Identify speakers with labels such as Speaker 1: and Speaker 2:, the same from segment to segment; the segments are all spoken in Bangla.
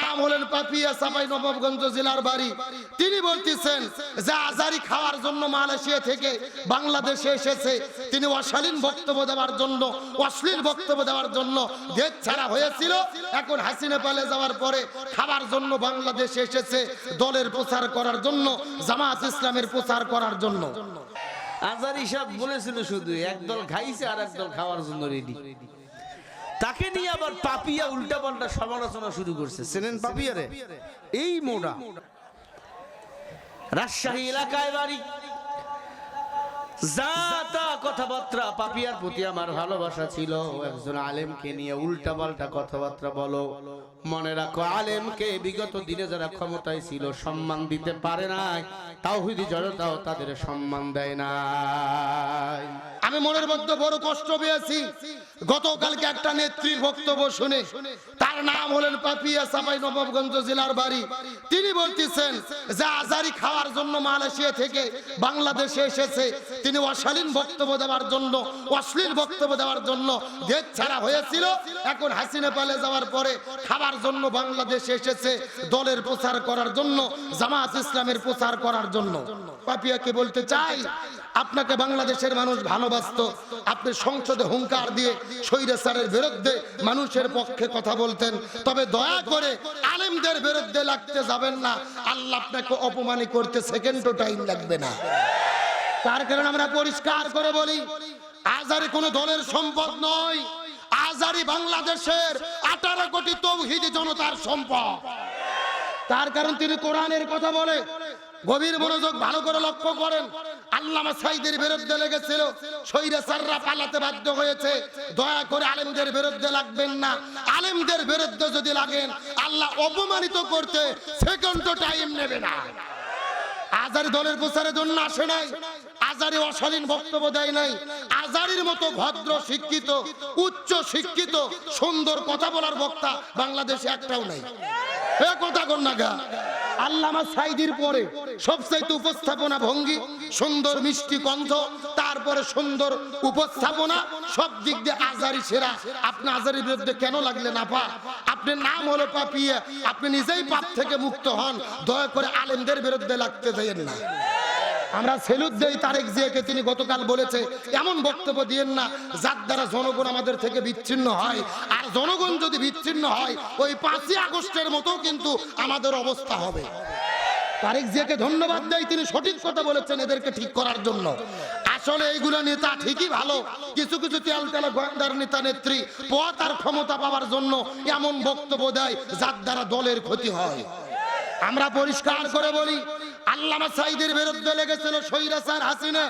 Speaker 1: নাম হলেন পাপিয়া সাপাই নবাবগঞ্জ জেলার বাড়ি। তিনি বলতেছেন, যে আজারি খাওয়ার জন্য মালয়েশিয়া থেকে বাংলাদেশে এসেছে। তিনি অশালীন বক্তব্য দেওয়ার জন্য, অশ্লীল বক্তব্য দেওয়ার জন্য দেশ ছাড়া হয়েছিল। এখন হাসিনা পালে যাওয়ার পরে খাবার জন্য বাংলাদেশে এসেছে দলের প্রচার করার জন্য, জামাত ইসলামের প্রচার করার জন্য।
Speaker 2: আজারি সাহেব বলেছিল শুধু, একদল খাইছে আর একদল খাওয়ার জন্য রেডি তাকে নিয়ে আবার পাপিয়া উল্টা পাল্টা সমালোচনা শুরু করছে। চেনেন পাপিয়ারে? এই মোড়া। রাজশাহী এলাকায় বাড়ি। মনে সম্মান দিতে পারে নাই। জনতাও তাদের সম্মান দেয় নাই।
Speaker 1: আমি মনের মধ্যে বড় কষ্ট পেয়েছি। গতকালকে একটা নেত্রীর বক্তব্য শুনে। তার নাম হলেন পাপিয়া সাপাই নবাবগঞ্জ জেলার বাড়ি। তিনি বলতেছেন, যে আজারি খাওয়ার জন্য মালয়েশিয়া থেকে বাংলাদেশে এসেছে। তিনি অশালীন বক্তব্য দেওয়ার জন্য, অশ্লীল বক্তব্য দেওয়ার জন্য দেশ ছাড়া হয়েছিল। এখন হাসিনা পালে যাওয়ার পরে খাবার জন্য বাংলাদেশে এসেছে দলের প্রচার করার জন্য, জামাত ইসলামের প্রচার করার জন্য। পাপিয়াকে বলতে চাই, আপনাকে বাংলাদেশের মানুষ ভালোবাসতো, আপনি সংসদে হুঙ্কার দিয়ে স্বৈরাচারের বিরুদ্ধে মানুষের পক্ষে কথা বলতেন। তবে দয়া করে আলেমদের বিরুদ্ধে লাগতে যাবেন না। আল্লাহ আপনাকে অপমানি করতে সেকেন্ডও টাইম লাগবে না। তার কারণে আমরা পরিষ্কার করে বলি, আজারি কোনো দলের সম্পদ নয়, আজারি বাংলাদেশের আঠারো কোটি তৌহিদি জনতার সম্পদ। তার কারণ তিনি কোরআনের কথা বলে, গভীর মনোযোগ ভালো করে লক্ষ্য করেন, আল্লামা সাইদের বিরুদ্ধে লেগেছিল সৈরাচাররা পালাতে বাধ্য হয়েছে, দয়া করে আলেমদের বিরুদ্ধে লাগবেন না। আলেমদের বিরুদ্ধে যদি লাগেন, আল্লাহ অপমানিত করতে সেকেন্ড টাইম নেবে না। আজারি দলের প্রচারের জন্য আসে নাই। আজারি অশালীন বক্তব্য দেয় নাই। আজারির মতো ভদ্র শিক্ষিত, উচ্চ শিক্ষিত, সুন্দর কথা বলার বক্তা বাংলাদেশে একটাও নাই। এ কথা কন্যা গা। তারপরে সুন্দর উপস্থাপনা, সব দিক দিয়ে আজারি সেরা। আপনি আজারির বিরুদ্ধে কেন লাগলেন আপা? আপনি নাম হলো পাপিয়ে, আপনি নিজেই পাপ থেকে মুক্ত হন। দয়া করে আলেমদের বিরুদ্ধে লাগতে দেন না। আমরা সেলুট দেই তারেক জিয়াকে তিনি গতকাল বলেছে, এমন বক্তব্য দিয়েন না, যার দ্বারা জনগণ আমাদের থেকে বিচ্ছিন্ন হয়। আর জনগণ যদি বিচ্ছিন্ন হয়, ওই পাঁচই আগস্টের মতো কিন্তু আমাদের অবস্থা হবে। তারেক জিয়াকে ধন্যবাদ দেয় তিনি সঠিক কথা বলেছেন এদেরকে ঠিক করার জন্য। আসলে এইগুলো নেতা ঠিকই ভালো, কিছু কিছু তেল তেলা গোয়েন্দার নেতা নেত্রী পথ আর ক্ষমতা পাওয়ার জন্য এমন বক্তব্য দেয়, যার দ্বারা দলের ক্ষতি হয়। আমরা পরিষ্কার করে বলি আল্লামা সাইদের বিরুদ্ধে লেগেছিল সৈরাসার হাসিনা।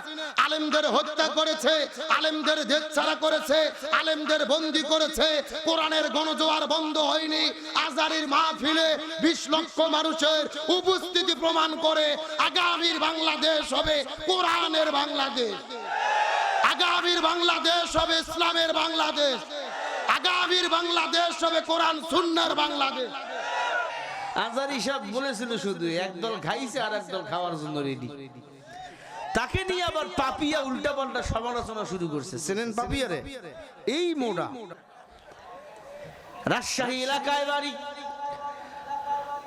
Speaker 1: আলেমদের হত্যা করেছে, আলেমদের দেশ করেছে, আলেমদের বন্দি করেছে। কোরআনের গণজোয়ার বন্ধ হয়নি। আজারির মাহফিলে বিশ লক্ষ মানুষের উপস্থিতি প্রমাণ করে আগামীর বাংলাদেশ হবে কোরআনের বাংলাদেশ। আগামীর বাংলাদেশ হবে ইসলামের বাংলাদেশ। আগামীর বাংলাদেশ হবে কোরআন সুন্নার বাংলাদেশ।
Speaker 2: আজারি সাহেব বলেছিল শুধু একদল খাইছে আর একদল খাওয়ার জন্য রেডি তাকে নিয়ে আবার পাপিয়া উল্টা পাল্টা সমালোচনা শুরু করছে। চেনেন পাপিয়ারে? এই মোড়া। রাজশাহী এলাকায় বাড়ি।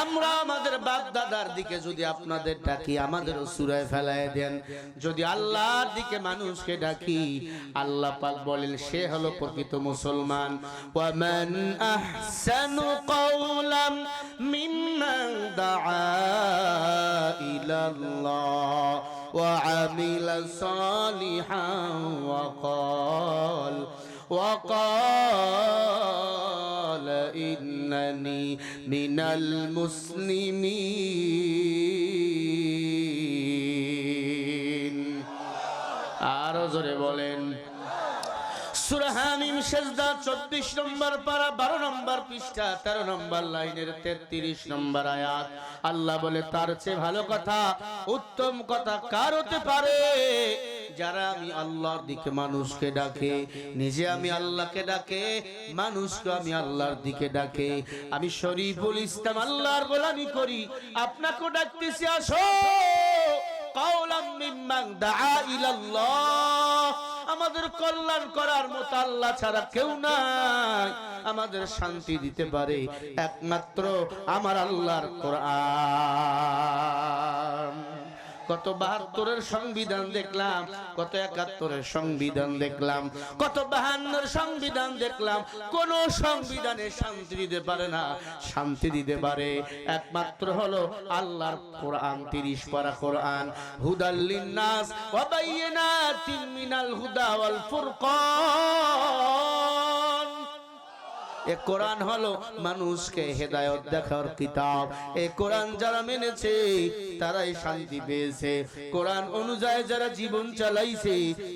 Speaker 2: আমরা আমাদের বাপ দাদার দিকে যদি আপনাদের ডাকি আমাদের সুরায় ফেলায় দেন যদি আল্লাহর দিকে মানুষকে ডাকি আল্লাহ পাক বলেন সে হলো প্রকৃত মুসলমান ওয়ামান আহসানু কাওলাম মিম্মান দাআ ইলাল্লাহ وعمل صالحا وقال وقال إنني من المسلمين আরো জোরে বলেন সূরা হামিম সেজদা 24 নম্বর পারা 12 নম্বর পৃষ্ঠা 13 নম্বর লাইনের 33 নম্বর আয়াত আল্লাহ বলে তার চেয়ে ভালো কথা উত্তম কথা কার হতে পারে যারা আমি আল্লাহর দিকে মানুষকে ডাকে, নিজে আমি আল্লাহকে ডাকে, মানুষকে আমি আল্লাহর দিকে ডাকে। আমি শরীফুল ইসলাম আল্লাহর গোলামি করি। আপনাকেও ডাকতেছি, আসো। আমাদের কল্যাণ করার মতো আল্লাহ ছাড়া কেউ নাই। আমাদের শান্তি দিতে পারে। একমাত্র আমার আল্লাহর কোরআন। কত বাহাত্তরের সংবিধান দেখলাম, কত একাত্তরের সংবিধান দেখলাম, কত বাহান্নর সংবিধান দেখলাম, কোন সংবিধানে শান্তি দিতে পারে না। শান্তি দিতে পারে একমাত্র হলো আল্লাহর কোরআন, তিরিশ পারা কোরআন। হুদাল্লিন নাস ওয়া বাইয়িনাতিন মিনাল হুদা ওয়াল ফুরকান। এ কোরআন হলো মানুষকে হেদায়ত দেখার কিতাব। এই কোরআন যারা মেনেছে, তারাই শান্তি পেয়েছে। কোরআন অনুযায়ী যারা জীবন চালাইছে,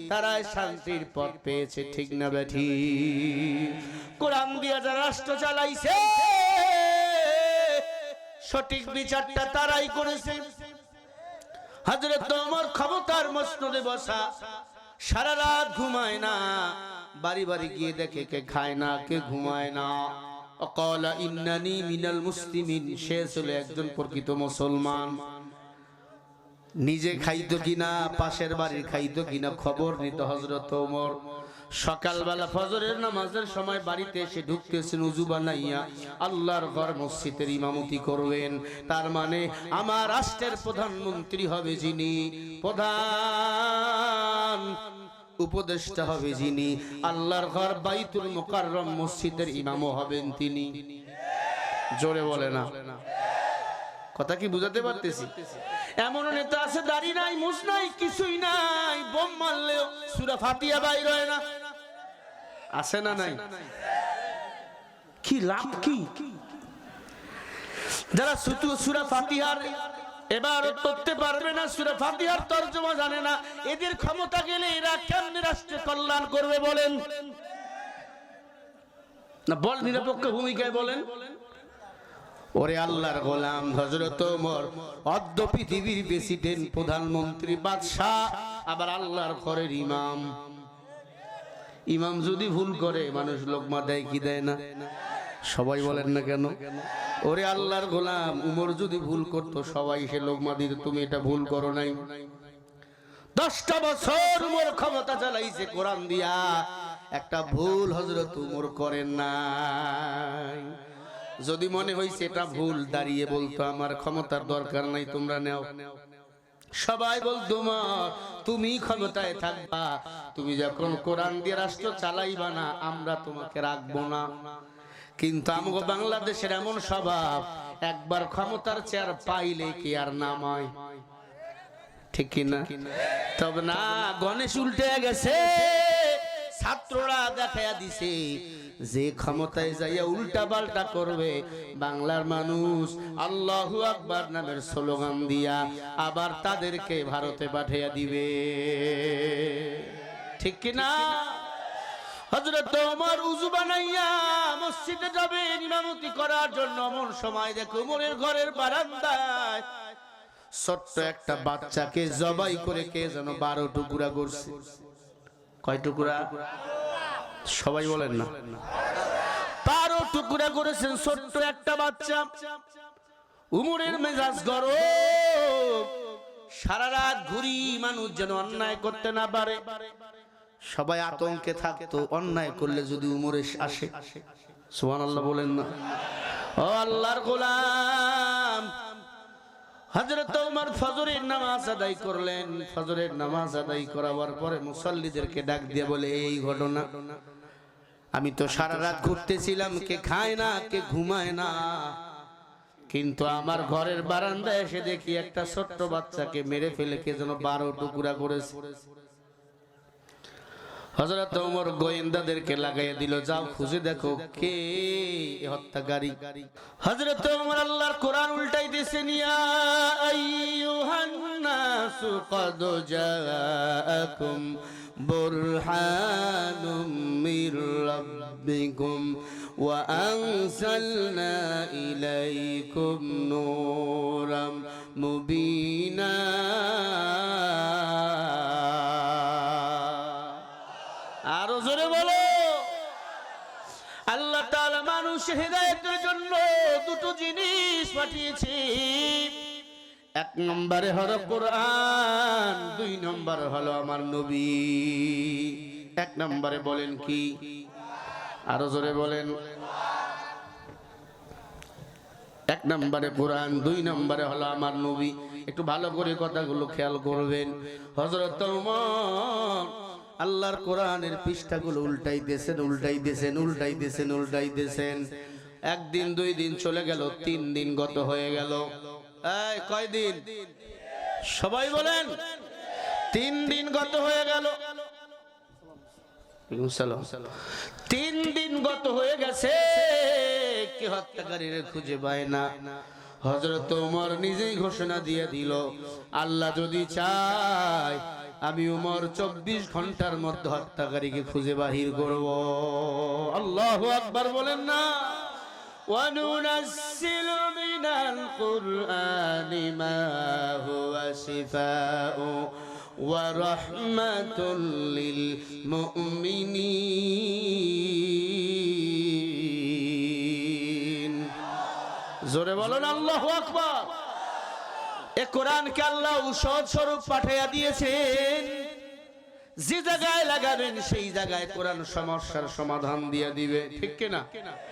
Speaker 2: তারাই শান্তির পথ পেয়েছে। ঠিক না বেঠি? কোরআন দিয়া যারা রাষ্ট্র চালাইছে, সঠিক বিচারটা তারাই করেছে। হজরত তোমার ক্ষমতার মসনদে বসা, সারা রাত ঘুমায় না। বাড়ি বাড়ি গিয়ে দেখে কে খায় না, কে ঘুমায় না। অকলা ইন্নানি মিনাল মুসলিমিন, সে ছিল একজন প্রকৃত মুসলমান। নিজে খাইতো কিনা, পাশের বাড়ির খাইতো কিনা, খবর নিত হজরত ওমর। সকালবেলা ফজরের নামাজের সময় বাড়িতে এসে ঢুকতেছেন, উজু বানাইয়া আল্লাহর ঘর মসজিদের ইমামতি করবেন। তার মানে আমার রাষ্ট্রের প্রধানমন্ত্রী হবে যিনি। প্রধান উপদেষ্টা হবে যিনি, আল্লাহর ঘর বাইতুল মুকাররম মসজিদের ইমামও হবেন তিনি। জোরে বলে না। কথা কি বুঝাতে পারতেছি? এমন নেতা আছে, দাড়ি নাই মুস নাই, কিছুই নাই, বোম মারলেও সুরা ফাতিয়া বাইর হয় না। আছে না নাই? কি লাভ কি? যারা সুতু সুরা ফাতিহার করতে পারবে না, সুরা ফাতিহার তর্জমা জানে না। এদের ক্ষমতা গেলে এরা কেমনি কল্যাণ করবে বলেন? না, বল নিরপেক্ষ ভূমিকায় বলেন। ওরে আল্লাহর গোলাম হজরত ওমর পৃথিবীর প্রেসিডেন্ট প্রধানমন্ত্রী, বাদশাহ, আবার আল্লাহর ঘরের ইমাম। ইমাম যদি ভুল করে, মানুষ লোকমা দেয় কি দেয় না? সবাই বলেন না কেন? ওরে আল্লাহর গোলাম উমর যদি ভুল করতো সবাই সে লোকমা দিত তুমি এটা ভুল করো নাই। দশটা বছর উমর ক্ষমতা চালাইছে কোরআন দিয়া একটা ভুল হজরত উমর করেন নাই। যদি মনে হয়েছে এটা ভুল দাঁড়িয়ে বলতো আমার ক্ষমতার দরকার নাই তোমরা নেও। সবাই বলতো মা তুমি ক্ষমতায় থাকবা তুমি যখন কোরআন দিয়ে রাষ্ট্র চালাইবা না আমরা তোমাকে রাখব না। কিন্তু আমাকে বাংলাদেশের এমন স্বভাব, একবার ক্ষমতার চেয়ার পাইলে কি আর নামায়? ঠিক কিনা তবে না, গণেশ উল্টে গেছে, ছাত্ররা দেখাইয়া দিছে, যে ক্ষমতায় যাইয়া উল্টা পাল্টা করবে, বাংলার মানুষ আল্লাহু আকবার নামের স্লোগান দিয়া আবার তাদেরকে ভারতে পাঠিয়ে দিবে। ঠিক কিনা হজরত ওমর উজু বানাইয়া মসজিদে যাবে ইমামতি করার জন্য এমন সময় দেখো উমরের ঘরের বারান্দায় ছোট্ট একটা বাচ্চাকে জবাই করে কে যেন বারো টুকুরা করছে। কয় টুকুরা? সবাই বলেন না। বারো টুকুরা করেছেন ছোট্ট একটা বাচ্চা। উমরের মেজাজ গরম। সারা রাত ঘুরি মানুষ যেন অন্যায় করতে না পারে। সবাই আতঙ্কে থাকতো, অন্যায় করলে যদি উমরে আসে। সুহান আল্লাহ বলেন না। ও আল্লাহর গোলাম ফজরের নামাজ করলেন। নামাজ করাবার পরে মুসল্লিদেরকে ডাক দিয়ে বলে, এই ঘটনা, আমি তো সারা রাত ঘুরতেছিলাম, কে খায় না, কে ঘুমায় না। কিন্তু আমার ঘরের বারান্দায় এসে দেখি একটা ছোট্ট বাচ্চাকে মেরে ফেলে, কে যেন বারো টুকুরা করেছে। হজরত ওমর গোয়েন্দাদেরকে লাগাইয়া দিল যাও খুঁজে দেখো কে এ হত্যাকারী হজরত ওমর আল্লাহর কোরআন উল্টাই দিয়েছে নিয়া আইয়ুহান নাসু কদ জাআকুম برهان من ربكم وأنزلنا إليكم نورا مبينا পাঠিয়েছি। এক নম্বরে হলো কোরআন, দুই নম্বরে হলো আমার নবী। এক নম্বরে বলেন কি? আরও জোরে বলেন। এক নম্বরে কোরআন, দুই নম্বরে হলো আমার নবী। একটু ভালো করে কথাগুলো খেয়াল করবেন। হজরত আল্লাহর কোরআনের পৃষ্ঠাগুলো উল্টাই দিয়েছেন উল্টাই দিয়েছেন উল্টাই দিয়েছেন উল্টাই দিয়েছেন একদিন, দুই দিন চলে গেল, তিন দিন গত হয়ে গেল। কয়দিন? সবাই বলেন, তিন দিন গত হয়ে গেল। তিন দিন গত হয়ে গেছে, কি হত্যাকারীর খুঁজে পায় না। হজরত উমর নিজেই ঘোষণা দিয়ে দিল, আল্লাহ যদি চায়, আমি উমর চব্বিশ ঘণ্টার মধ্যে হত্যাকারীকে খুঁজে বাহির করব। আল্লাহ আকবার বলেন না। وننزل من القرآن ما هو شفاء ورحمة للمؤمنين জোরে বলুন আল্লাহ আকবার এ কোরআনকে আল্লাহ সহজ স্বরূপ পাঠাইয়া দিয়েছেন যে জায়গায় লাগাবেন সেই জায়গায় কোরআন সমস্যার সমাধান দিয়ে দিবে ঠিক কিনা